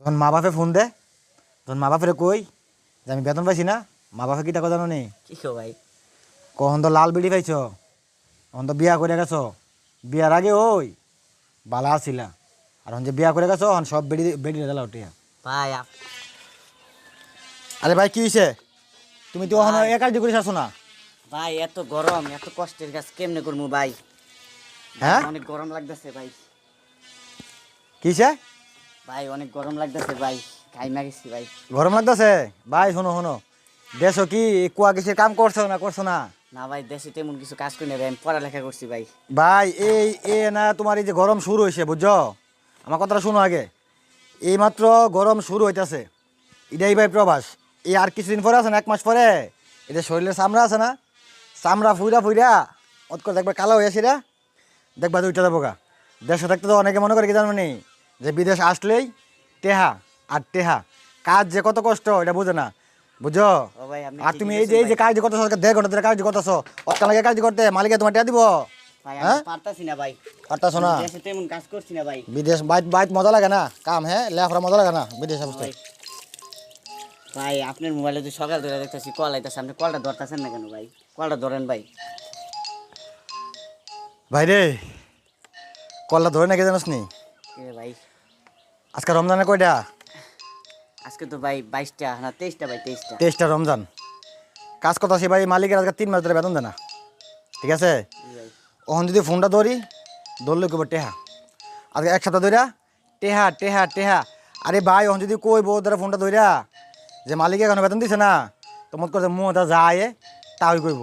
যখন মা বাপে ফোন দে তখন মা বাপের কই যে আমি বেতন পাইছি না? মা বাপে কিটা কথা জানো নি কি ভাই? কখন তো লাল বিড়ি পাইছ তখন তো বিয়া করে গেছ? বিয়ার আগে ওই বালা আসিলা আর হন যে বিয়া করে গেছো হন সব বেড়ি বেড়ি দিলা উঠিয়া। ভাই আরে ভাই কি হয়েছে তুমি তো ওখানে এক করিস আসো না? ভাই এত গরম এত কষ্টের কাজ কেমনে করব ভাই? হ্যাঁ? অনেক গরম লাগতেছে ভাই। কিসে ভাই অনেক গরম লাগতেছে ভাই কাইমা গেছি ভাই। গরম লাগতেছে? ভাই শোনো শোনো। দেশো কি কুয়া কিসের কাম করছ না করছ না? না ভাই দেশে তেমন কিছু কাজ করি না ভাই আমি পড়ালেখা করছি ভাই। ভাই এই এ না তোমার এই যে গরম শুরু হয়েছে বুঝছ? আমার কথাটা শুনো আগে। এই মাত্র গরম শুরু হইতেছে। এটাই ভাই প্রবাস। এই আর কিছুদিন পরে আছে না এক মাস পরে? এটা শরীরের চামড়া আছে না? চামড়া ফুইরা ফুইরা অত করে দেখবে কালো হয়েছে রে দেখবা দুইটা দেবো গা দেশে থাকতে তো অনেকে মনে করে কি জানো নি? যে বিদেশ আসলেই টেহা আর টেহা। কাজ যে কত কষ্ট এটা বুঝে না। আপনি আর তুমি এই যে এই যে। কাজ করতেছো দেড় ঘণ্টা ধরে কাজ করতেছো অত লাগে কাজ করতে মালিকে তোমার টিয়া দিব? হ্যাঁ? বিদেশ মজা লাগে না? কাম হ্যাঁ? লেফরা মজা লাগে না বিদেশ ভাই আপনার মোবাইলে তো সকাল ধরে দেখতেছি কল আইতেছে। আপনি কলটা ধরতেছেন না কেন ভাই? কলটা ধরেন ভাই। ভাই রে কল্লা ধরে নাকি জানোস নি আজকে রমজানের কয়টা? আজকে তো ভাই বাইশটা না তেইশটা ভাই তেইশটা। তেইশটা রমজান। কাজ কথা আছে ভাই মালিকের আজকে তিন মাস ধরে বেতন দেয় না। ঠিক আছে? ওখান যদি ফোনটা ধরি ধরলে কইব টেহা। আজকে এক সপ্তাহ ধরিয়া টেহা টেহা টেহা। আরে ভাই ওখান যদি কই বউ ধরে ফোনটা ধরিয়া যে মালিকে এখন বেতন দিছে না তো মত করছে মুহ তা যায় তাই কইব।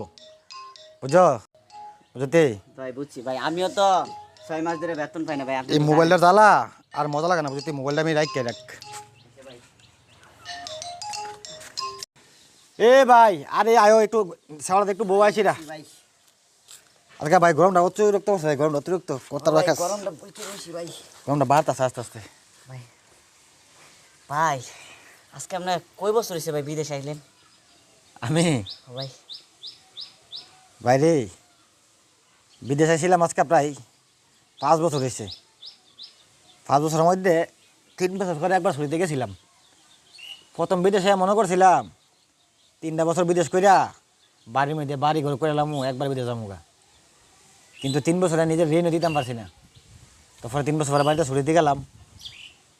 বুঝছ? বুঝতে? ভাই বুঝছি। ভাই আমিও তো ছয় মাস ধরে বেতন পাই না ভাই এই মোবাইলটা জ্বালা আর মজা লাগে না বুঝতে মোবাইলটা আমি রাখ রাখ। এ ভাই আরে আয়ো একটু সাওয়াতে একটু বউ আইছি না ভাই? আজকে ভাই গরমটা অতিরিক্ত আছে গরমটা অতিরিক্ত। কথা রাখা গরমটা বইতে ভাই। গরমটা বাড়তেছে আস্তে আস্তে। ভাই ভাই আজকে আপনার কয় বছর হয়েছে ভাই বিদেশ আইলেন? আমি? ভাই। ভাই রে বিদেশে ছিলাম আজকে প্রায় পাঁচ বছর হয়েছে পাঁচ বছরের মধ্যে তিন বছর করে একবার ছুটিতে গেছিলাম। প্রথম বিদেশে মনে করছিলাম তিনটা বছর বিদেশ কইরা বাড়ির মধ্যে বাড়ি ঘর করে এলাম একবার বিদেশ যাব গা। কিন্তু তিন বছরে নিজের ঋণও দিতাম পারছি না। তারপরে তিন বছর পরে বাড়িতে ছুটিতে গেলাম।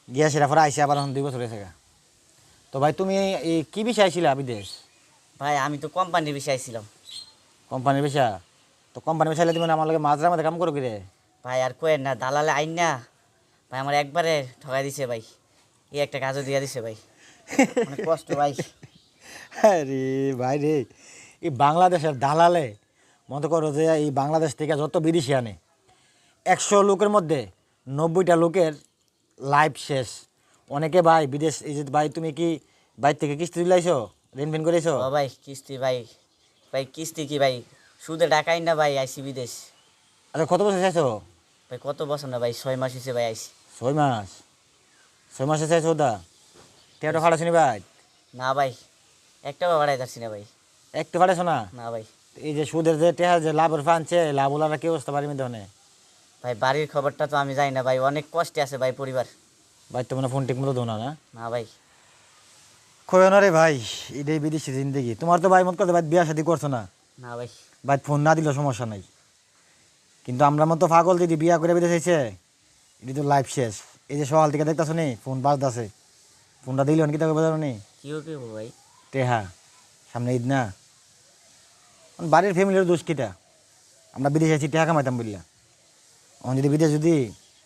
গিয়া সেটা পরে আইসে আবার এখন দুই বছর হয়েছে তো ভাই তুমি এই কী বিষয় আইছিলা বিদেশ? ভাই আমি তো কোম্পানির বিষয়ে আইছিলাম। কোম্পানির বিষা তো কোম্পানির বিষয় তুমি আমার লগে মাঝরা মধ্যে কাম করো কি রে? ভাই আর কয়েন না দালালে আইন না। ভাই আমার একবারে ঠকাই দিছে ভাই। এই একটা কাজও দিয়ে দিছে ভাই। অনেক কষ্ট ভাই। আরে ভাই রে এই বাংলাদেশের দালালে মনে করো যে এই বাংলাদেশ থেকে যত বিদেশি আনে একশো লোকের মধ্যে নব্বইটা লোকের লাইফ শেষ। অনেকে ভাই বিদেশ এই যে ভাই তুমি কি বাইর থেকে কিস্তি দিলাইছো ঋণ ফিন করেছ ভাই কিস্তি ভাই ভাই কিস্তি কি ভাই? সুদে ডাকাই না ভাই আইসি বিদেশ। আচ্ছা কত বছর চাইছো ভাই কত বছর না ভাই? ছয় মাস হয়েছে ভাই আইসি ছয় মাস? ছয় মাসে চাইছো ওটা টেটা ফাড়াছো নি ভাই? না ভাই একটাও বাড়াই যাচ্ছি না ভাই। একটু ফাড়াছো না? না ভাই। এই যে সুদের যে টেহা যে লাভের ফানছে লাভ ওলারা কি অবস্থা বাড়ির মধ্যে? ভাই বাড়ির খবরটা তো আমি জানি না ভাই অনেক কষ্টে আছে ভাই পরিবার। ভাই তো মানে ফোন ঠিক মতো ধোনা না। না ভাই। কয় না রে ভাই এটাই বিদেশি জিন্দগি। তোমার তো ভাই মত করতে ভাই বিয়া শাদি করছ না? না ভাই। ভাই ফোন না দিলে সমস্যা নাই। কিন্তু আমরা মতো পাগল যদি বিয়া করে বিদেশ হয়েছে এটি তো লাইফ শেষ। এই যে সকাল থেকে দেখতেছো নি ফোন বাজতেছে। ফোনটা দিলে কি তাকে বোঝানো নি কি হব ভাই? টেহা সামনে ঈদ না। বাড়ির ফ্যামিলির দোষ কিটা? আমরা বিদেশে আছি টেহা কামাইতাম বললা এখন যদি বিদেশ যদি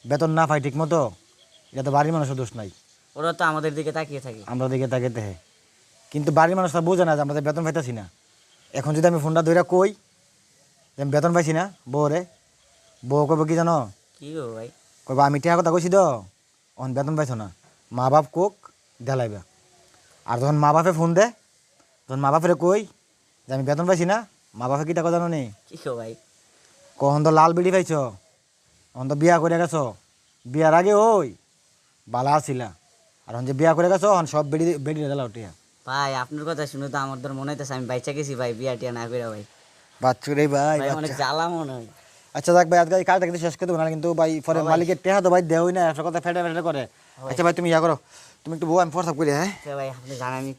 বেতন না পাই ঠিক মতো এটা তো বাড়ির মানুষের দোষ নাই। ওরা তো আমাদের দিকে তাকিয়ে থাকে। আমরা দিকে তাকে দেহে কিন্তু বাড়ির মানুষ তা বোঝে না যে আমরা বেতন পাইতেছি না। এখন যদি আমি ফোনটা ধরে কই যে আমি বেতন পাইছি না বউ রে বউ কবে কি জানো? কি ভাই? কবে আমি টিয়া কথা কইছি তো অন বেতন পাইছো না? মা বাপ কোক দেলাইবা। আর যখন মা বাপে ফোন দে তখন মা বাপের কই যে আমি বেতন পাইছি না মা বাপে কি টাকা জানো নি কি হব ভাই? কখন তো লাল বিড়ি পাইছ। এখন তো বিয়া করে গেছো বিয়ার আগে ওই বালা আসিলা আর এখন যে বিয়া করে গেছো এখন সব বেড়ি বেড়ি দিলা উঠিয়া। ভাই আপনার কথা শুনে তো আমার ধর মনে হইতেছে আমি বাইচা গেছি ভাই বিয়া টিয়া না করে ভাই। বাচ্চু রে ভাই ভাই অনেক জ্বালা মনে হয়। আচ্ছা দেখ ভাই আজকে এই কাজটা কিন্তু শেষ করে দেবো না কিন্তু ভাই পরে মালিকের টেহা তো ভাই দেহই না একটা কথা ফেটে ফেটে করে। আচ্ছা ভাই। তুমি ইয়া করো তুমি একটু বউ আমি ফোয়াটসঅ্যাপ করি হ্যাঁ? ভাই আপনি জানানি